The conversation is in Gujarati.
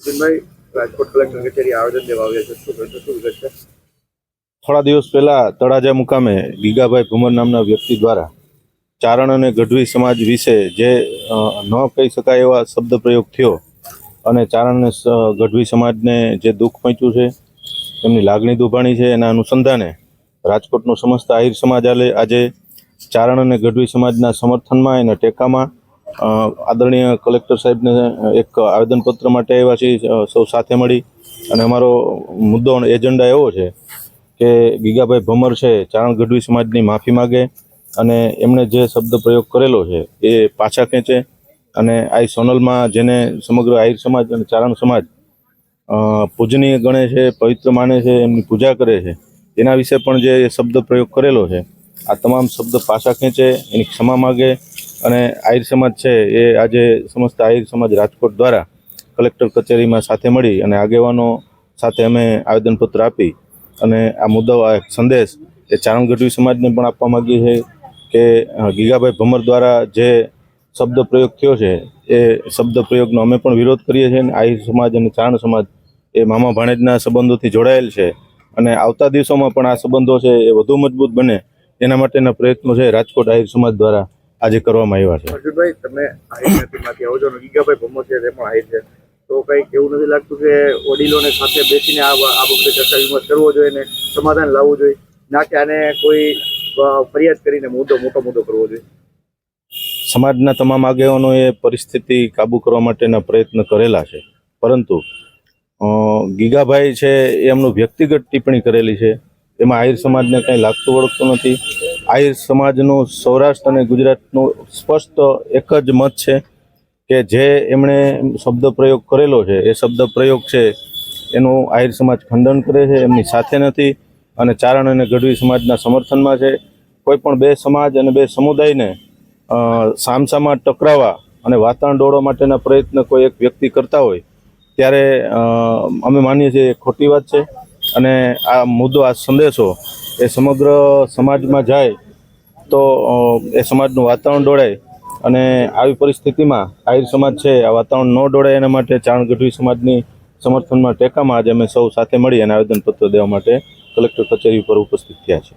અર્જુનભાઈ, રાજકોટ કલેક્ટર કચેરી આવેદન દેવા આવ્યા છે. શું કહેશો, શું વિગત થોડા દિવસ પહેલા તળાજા મુકામે ગીગાભાઈ ભુમર નામના વ્યક્તિ દ્વારા ચારણ અને ગઢવી સમાજ વિશે જે ન કહી શકાય એવા શબ્દ પ્રયોગ થયો અને ચારણ ગઢવી સમાજને જે દુઃખ પહોંચ્યું છે એમની લાગણી દુભાણી છે, એના અનુસંધાને રાજકોટનો સમસ્ત આહિર સમાજ આજે ચારણ અને ગઢવી સમાજના સમર્થનમાં એના ટેકામાં આદરણીય કલેક્ટર સાહેબને એક આવેદનપત્ર માટે આવ્યા છીએ સૌ સાથે મળી. અને અમારો મુદ્દો અને એજન્ડા એવો છે કે ગીગાભાઈ ભમર છે, ચારણ ગઢવી સમાજની માફી માગે અને એમણે જે શબ્દ પ્રયોગ કરેલો છે એ પાછા ખેંચે અને આ સોનલમાં જેને સમગ્ર આહિર સમાજ અને ચારણ સમાજ પૂજનીય ગણે છે, પવિત્ર માને છે, એમની પૂજા કરે છે, એના વિશે પણ જે શબ્દ પ્રયોગ કરેલો છે, આ તમામ શબ્દ પાછા ખેંચે, એની ક્ષમા માગે અને આહિર સમાજ છે એ આજે સમસ્ત આહિર સમાજ રાજકોટ દ્વારા કલેક્ટર કચેરીમાં સાથે મળી અને આગેવાનો સાથે અમે આવેદનપત્ર આપી અને આ મુદ્દો આ એક સંદેશ એ ચારણ ગઢવી સમાજને પણ આપવા માગીએ છીએ કે ગીગાભાઈ ભમર દ્વારા જે શબ્દ પ્રયોગ થયો છે એ શબ્દ પ્રયોગનો અમે પણ વિરોધ કરીએ છીએ અને આહિર સમાજ અને ચારણ સમાજ એ મામા ભાણેજના સંબંધોથી જોડાયેલ છે અને આવતા દિવસોમાં પણ આ સંબંધો છે એ વધુ મજબૂત બને એના માટેના પ્રયત્નો છે રાજકોટ આહિર સમાજ દ્વારા. આજે કરવામાં આવ્યા છે. અર્જુનભાઈ તમે આહિર આવો છો અને ગીગાભાઈ ભમો છે તે પણ આવી છે. તો કંઈક એવું નથી લાગતું કે વડીલોને સાથે બેસીને આ આ બાબતે ચર્ચા વિમર્શ કરવો જોઈએ ને સમાધાન લાવવું જોઈએ. ના કે આને કોઈ ફરિયાદ કરીને મુદ્દો મોટો મુદ્દો કરવો જોઈએ. સમાજના તમામ આગેવાનોએ પરિસ્થિતિ કાબૂ કરવા માટેના પ્રયત્ન કરેલા છે. પરંતુ અ, ગીગાભાઈ છે એમનું વ્યક્તિગત ટિપ્પણી કરેલી છે. એમાં આહિર સમાજને કંઈ લાગતું વળગતું નથી. આહિર સમાજનું સૌરાષ્ટ્ર અને ગુજરાતનું સ્પષ્ટ એક જ મત છે કે જે એમણે શબ્દ પ્રયોગ કરેલો છે. એ શબ્દ પ્રયોગ છે એનું આહિર સમાજ ખંડન કરે છે, એમની સાથે નથી અને ચારણ અને ગઢવી સમાજના સમર્થનમાં છે. કોઈ પણ બે સમાજ અને બે સમુદાયને સામસામા ટકરાવવા અને વાતાવરણ દોડવા માટેના પ્રયત્ન કોઈ એક વ્યક્તિ કરતા હોય, ત્યારે અમે માનીએ છીએ એ ખોટી વાત છે. અને આ મુદ્દો, આ સંદેશો એ સમગ્ર સમાજમાં જાય તો એ સમાજનું વાતાવરણ ડોળાય અને આવી પરિસ્થિતિમાં આહિર સમાજ છે, આ વાતાવરણ ન ડોળાય એના માટે ચાણ ગઢવી સમાજની સમર્થનમાં ટેકામાં આજે અમે સૌ સાથે મળી અને આવેદનપત્ર દેવા માટે કલેક્ટર કચેરી ઉપર ઉપસ્થિત થયા છે